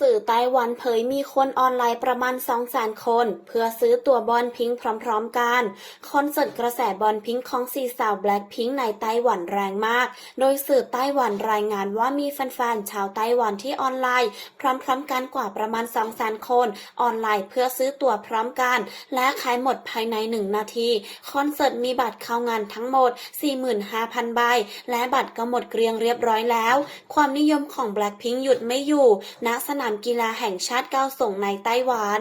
สื่อไต้หวันเผยมีคนออนไลน์ประมาณ 200,000 คน เพื่อซื้อตัวบอลพิงค์พร้อมๆกัน คอนเสิร์ตกระแสบอลพิงค์ของสี่สาวแบล็คพิงค์ในไต้หวันแรงมาก โดยสื่อไต้หวันรายงานว่ามีแฟนๆ ชาวไต้หวันที่ออนไลน์ พร้อมๆกันกว่าประมาณ 200,000 คน ออนไลน์เพื่อซื้อตัวพร้อมกัน และขายหมดภายใน 1 นาที คอนเสิร์ตมีบัตรเข้างานทั้งหมด 45,000 ใบ และบัตรก็หมดเกรียงเรียบร้อยแล้ว ความนิยมของ Blackpink หยุดไม่อยู่ณสนามกีฬาแห่งชาติเก้าส่งในไต้หวัน